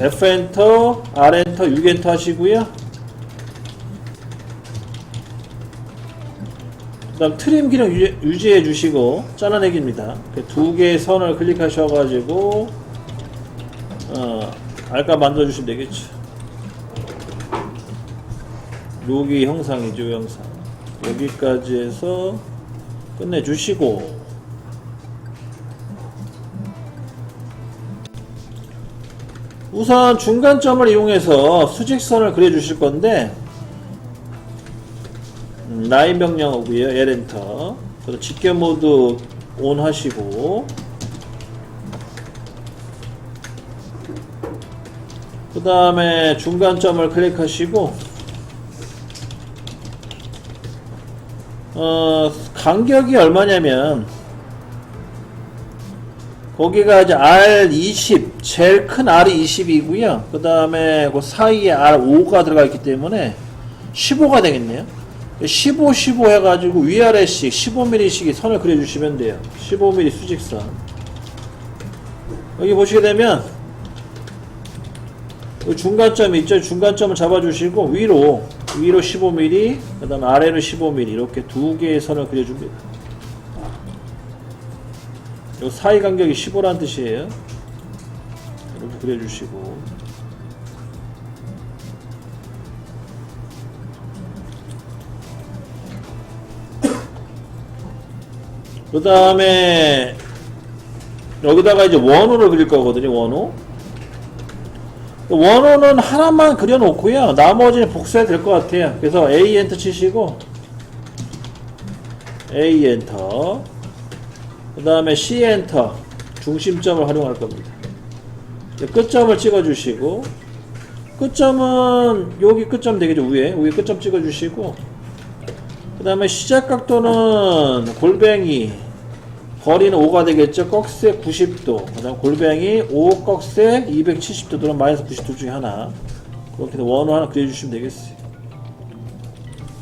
F 엔터, R 엔터, 6 엔터 하시고요. 그 다음 트림 기능 유지, 유지해 주시고 잘라내기입니다. 그두 개의 선을 클릭하셔가지고 어, 알까 만들어 주시면 되겠죠. 여기 형상이죠, 이 형상. 여기까지 해서 끝내 주시고 우선 중간점을 이용해서 수직선을 그려 주실 건데 음, 라인 명령 오고요. L엔터. 그리고 직결 모드 온 하시고 그 다음에 중간점을 클릭하시고 어 간격이 얼마냐면 거기가 이제 R20 제일 큰 R이 20이고요. 그 다음에 그 사이에 R5가 들어가 있기 때문에 15가 되겠네요. 15, 15 해가지고 위아래씩 15mm씩 선을 그려주시면 돼요. 15mm 수직선. 여기 보시게 되면 이 중간점 있죠? 중간점을 잡아주시고 위로 위로 15mm, 그 다음에 아래로 15mm 이렇게 두 개의 선을 그려줍니다. 요 사이 간격이 15라는 뜻이에요. 그려주시고 그 다음에 여기다가 이제 원호를 그릴 거거든요. 원호. 원호는 하나만 그려놓고요. 나머지는 복사해 될 것 같아요. 그래서 A 엔터 치시고 A 엔터 그 다음에 C 엔터 중심점을 활용할 겁니다. 끝점을 찍어주시고 끝점은 여기 끝점 되겠죠 위에 위에 끝점 찍어주시고 그 다음에 시작 각도는 골뱅이 거리는 5가 되겠죠? 꺽쇠 90도. 그 다음 골뱅이 5 꺽쇠 270도 들은 마이너스 90도 중에 하나. 그렇게 원호 하나 그려주시면 되겠어요.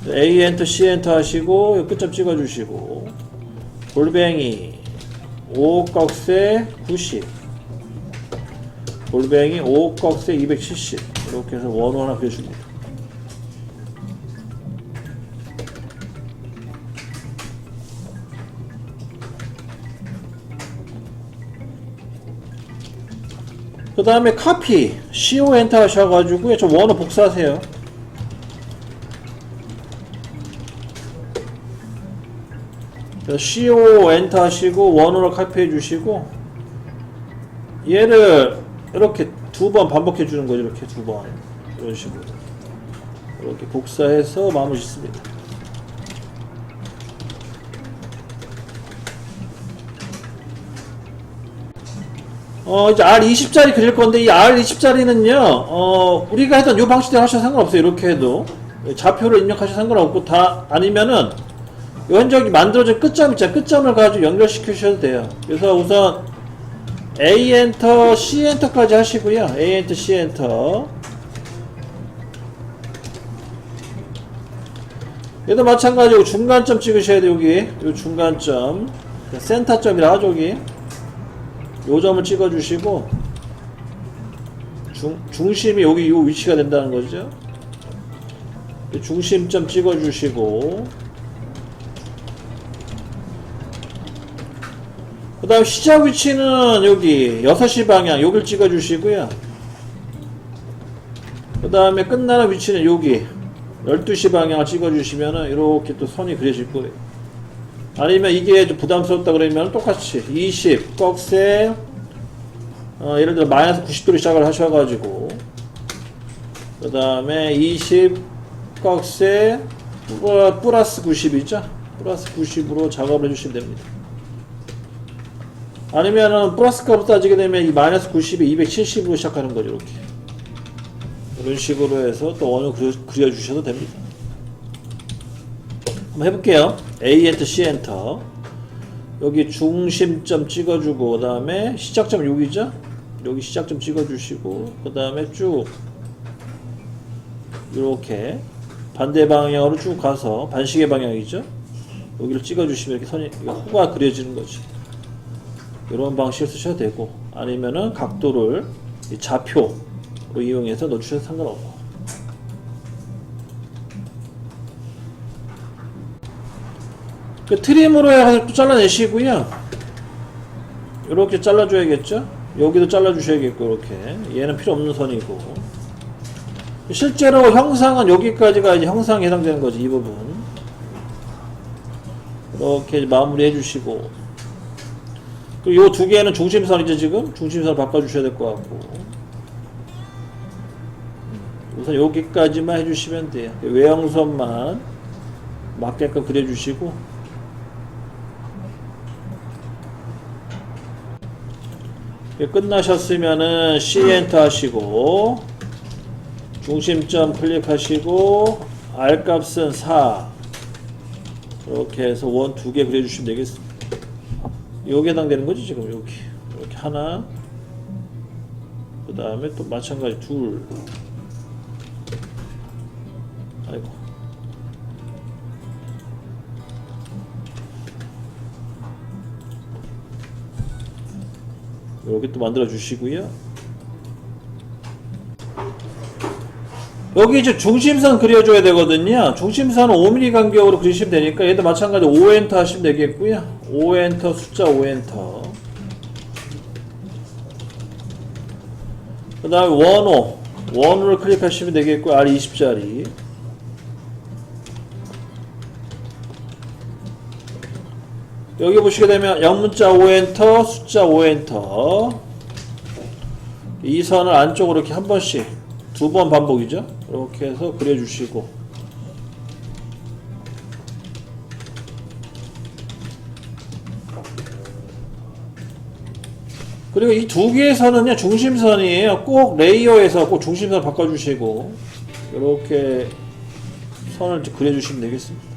A 엔터 C 엔터 하시고 끝점 찍어주시고 골뱅이 5 꺽쇠 90 골뱅이 5 꺽쇠 270 이렇게 해서 원호 하나 그려줍니다. 그 다음에 카피 CO 엔터 하셔가지고 저 원호 복사하세요. CO 엔터 하시고 원호를 카피해 주시고 얘를 이렇게 두 번 반복해 주는 거죠. 이렇게 두 번. 이런 식으로. 이렇게 복사해서 마무리 짓습니다. 어 이제 R20짜리 그릴 건데 이 R20짜리는요 어 우리가 했던 요 방식대로 하셔도 상관없어요. 이렇게 해도. 좌표를 입력하셔도 상관없고 다 아니면은 요 현저기 만들어진 끝점 있잖아요 끝점을 가지고 연결시키셔도 돼요. 그래서 우선 A 엔터 C 엔터까지 하시고요. A 엔터 C 엔터. 얘도 마찬가지고 중간점 찍으셔야 돼요 여기. 요 중간점. 센터점이라 하죠 여기. 요 점을 찍어 주시고 중, 중심이 여기 요 위치가 된다는 거죠? 이 중심점 찍어 주시고 그 다음 시작 위치는 여기 6시 방향 여길 찍어 주시고요. 그 다음에 끝나는 위치는 여기 12시 방향을 찍어 주시면은 이렇게 또 선이 그려질 거예요. 아니면 이게 좀 부담스럽다 그러면 똑같이 20 꺽쇠 어, 예를 들어 마이너스 90도로 시작을 하셔가지고 그 다음에 20 꺽쇠 플- 플러스 90이죠? 플러스 90으로 작업을 해주시면 됩니다 아니면은 플러스 값을 따지게 되면 이 마이너스 90이 270으로 시작하는 거죠 이렇게 이런 식으로 해서 또 원을 그려, 그려 주셔도 됩니다 한번 해볼게요. A 엔터 C 엔터 여기 중심점 찍어주고 그 다음에 시작점 여기죠? 여기 시작점 찍어주시고 그 다음에 쭉 이렇게 반대 방향으로 쭉 가서 반시계 방향이죠? 여기를 찍어주시면 이렇게 선이 호가 그려지는 거지. 이런 방식을 쓰셔도 되고 아니면은 각도를 이 좌표 또 이용해서 넣어주셔도 상관없고. 그 트림으로 해서 또 잘라내시고요. 이렇게 잘라줘야겠죠? 여기도 잘라주셔야겠고 이렇게. 얘는 필요 없는 선이고. 실제로 형상은 여기까지가 이제 형상에 해당되는 거지 이 부분. 이렇게 마무리 해주시고 요 두 개는 중심선이죠 지금 중심선 바꿔주셔야 될 것 같고. 음, 우선 여기까지만 해주시면 돼요. 외형선만 맞게끔 그려주시고. 끝나셨으면은 C 엔터 하시고 중심점 클릭하시고 R 값은 4 이렇게 해서 원 두 개 그려주시면 되겠습니다. 여기 해당되는 거지 지금 여기 이렇게 하나 그 다음에 또 마찬가지 둘. 아이고. 여기 또 만들어 주시고요. 여기 이제 중심선 그려줘야 되거든요. 중심선은 5mm 간격으로 그리시면 되니까 얘도 마찬가지 5엔터 하시면 되겠고요. 5엔터 숫자 5엔터. 그 다음에 원호. 원호를 클릭하시면 되겠고 R20짜리. 여기 보시게 되면 영문자 5엔터, 숫자 5엔터. 이 선을 안쪽으로 이렇게 한 번씩 두 번 반복이죠. 이렇게 해서 그려주시고 그리고 이두 선은요 중심선이에요. 꼭 레이어에서 꼭 중심선 바꿔주시고 이렇게 선을 그려주시면 되겠습니다.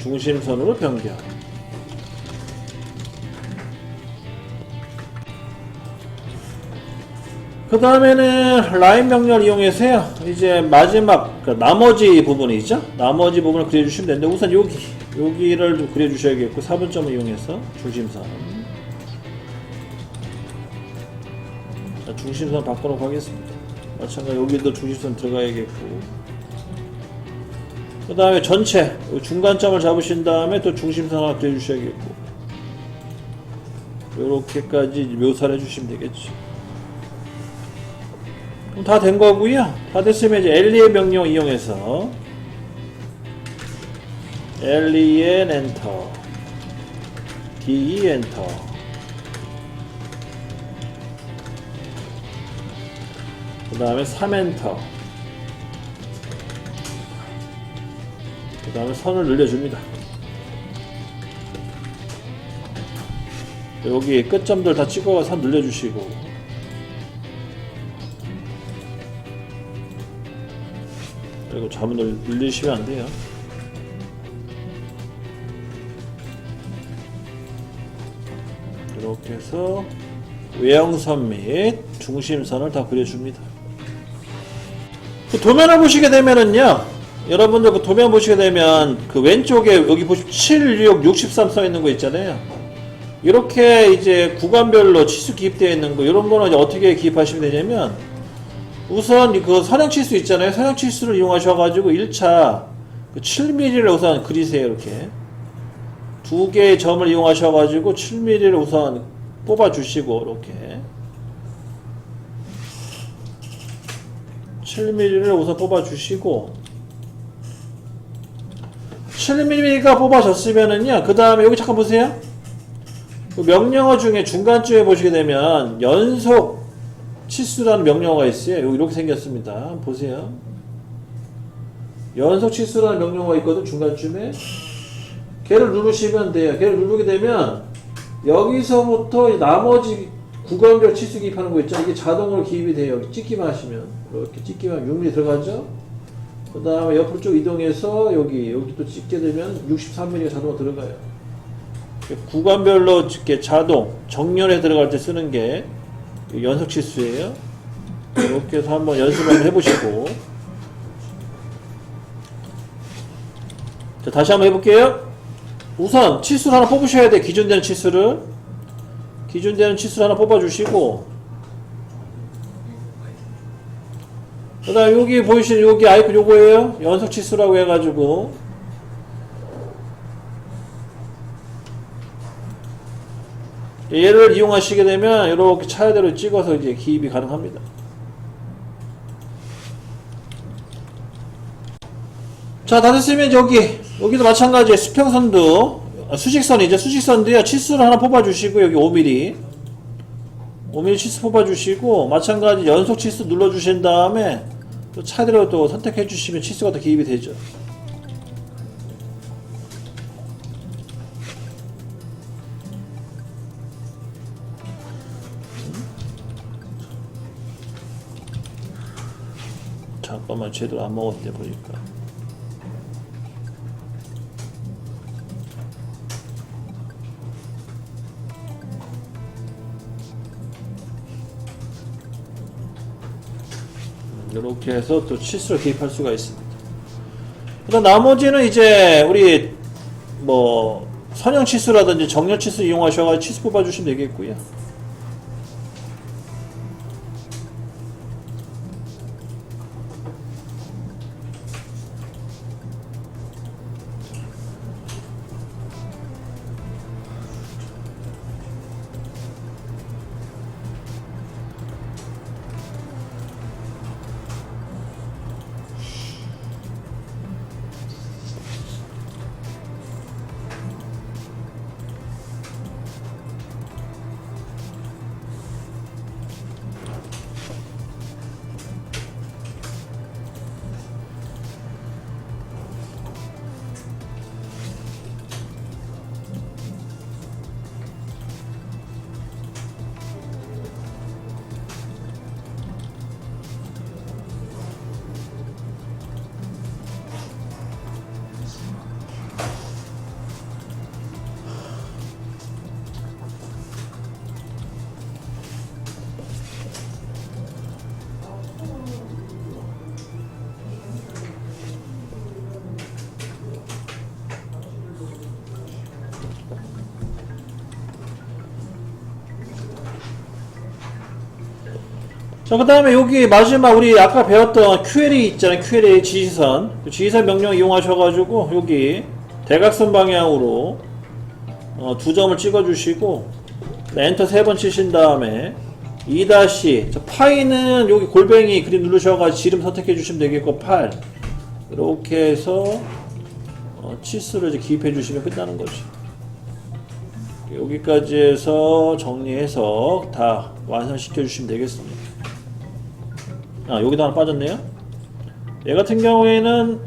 중심선으로 변경. 그 다음에는 라인 명령을 이용해서요. 이제 마지막 그 나머지 부분이죠. 나머지 부분을 그려주시면 되는데 우선 여기 여기를 좀 그려주셔야겠고 4분점을 이용해서 중심선. 자, 중심선 바꿔놓고 하겠습니다. 마찬가지 여기도 중심선 들어가야겠고. 그 다음에 전체 요 중간점을 잡으신 다음에 또 중심선 하나 그려주셔야겠고. 요렇게까지 묘사를 해주시면 되겠죠. 다 된 거고요. 다 됐으면 이제 엘리의 명령 이용해서 엘리엔 엔터 D 엔터 그 다음에 3 엔터 그 다음에 선을 늘려줍니다. 여기 끝점들 다 찍어서 선 늘려주시고 그리고 늘- 늘리시면 안 돼요. 이렇게 해서 외형선 및 중심선을 다 그려줍니다. 그 도면을 보시게 되면은요, 여러분들 그 도면 보시게 되면 그 왼쪽에 여기 보시면 7, 6, 63 써 있는 거 있잖아요. 이렇게 이제 구간별로 치수 기입되어 있는 거 이런 거는 이제 어떻게 기입하시면 되냐면 우선 그 선형 치수 있잖아요. 선형 치수를 이용하셔가지고 1차 그 7mm를 우선 그리세요. 이렇게 두 개의 점을 이용하셔가지고 7mm를 우선 뽑아주시고 이렇게 7mm를 우선 뽑아주시고 7mm가 뽑아졌으면은요. 그 다음에 여기 잠깐 보세요. 그 명령어 중에 중간쯤에 보시게 되면 연속 치수라는 명령어가 있어요. 이렇게 생겼습니다. 보세요. 연속 치수라는 명령어가 있거든 중간쯤에. 걔를 누르시면 돼요. 걔를 누르게 되면 여기서부터 나머지 구간별 치수 기입하는 거 있죠. 이게 자동으로 기입이 돼요. 찍기만 하시면 이렇게 찍기만 6mm 들어가죠. 그 다음에 옆으로 쭉 이동해서 여기 여기 또 찍게 되면 63mm가 자동으로 들어가요. 구간별로 이렇게 자동 정렬에 들어갈 때 쓰는 게 연속 치수예요. 이렇게 해서 한번 연습 한번 해보시고. 자, 다시 한번 해볼게요. 우선 치수를 하나 뽑으셔야 돼 기준되는 치수를. 기준되는 치수를 하나 뽑아주시고. 그 다음 여기 보이시는 여기 아이콘 요거예요. 연속 치수라고 해가지고 얘를 이용하시게 되면 이렇게 차례대로 찍어서 이제 기입이 가능합니다 자, 다 됐으면 여기, 여기도 마찬가지에 수평선도, 아, 수직선이죠. 수직선도요. 치수를 하나 뽑아주시고, 여기 5mm. 5mm 치수 뽑아주시고, 마찬가지 연속 치수 눌러주신 다음에, 또 차례로 또 선택해주시면 치수가 더 기입이 되죠. 잠깐만, 제대로 안 먹었대, 보니까. 이렇게 해서 또 치수를 개입할 수가 있습니다. 그다음 나머지는 이제 우리 뭐 선형 치수라든지 정렬 치수 이용하셔가지고 치수 뽑아주시면 되겠고요. 자, 그 다음에 여기 마지막 우리 아까 배웠던 QLA 있잖아요. QLA 지시선. 그 지시선 명령 이용하셔가지고 여기 대각선 방향으로 어, 두 점을 찍어주시고 엔터 세 번 치신 다음에 2 다시 저 파이는 여기 골뱅이 그림 누르셔가지고 지름 선택해 주시면 되겠고 8 이렇게 해서 어, 치수를 이제 기입해 주시면 끝나는 거죠. 여기까지 해서 정리해서 다 완성시켜 주시면 되겠습니다. 아 여기도 하나 빠졌네요. 얘 같은 경우에는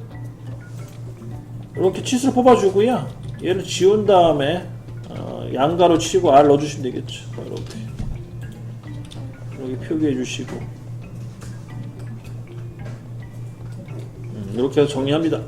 이렇게 치수를 뽑아주고요. 얘를 지운 다음에 어, 양가로 치고 R 넣어주시면 되겠죠. 이렇게. 여기 표기해 주시고. 음, 이렇게 해서 정리합니다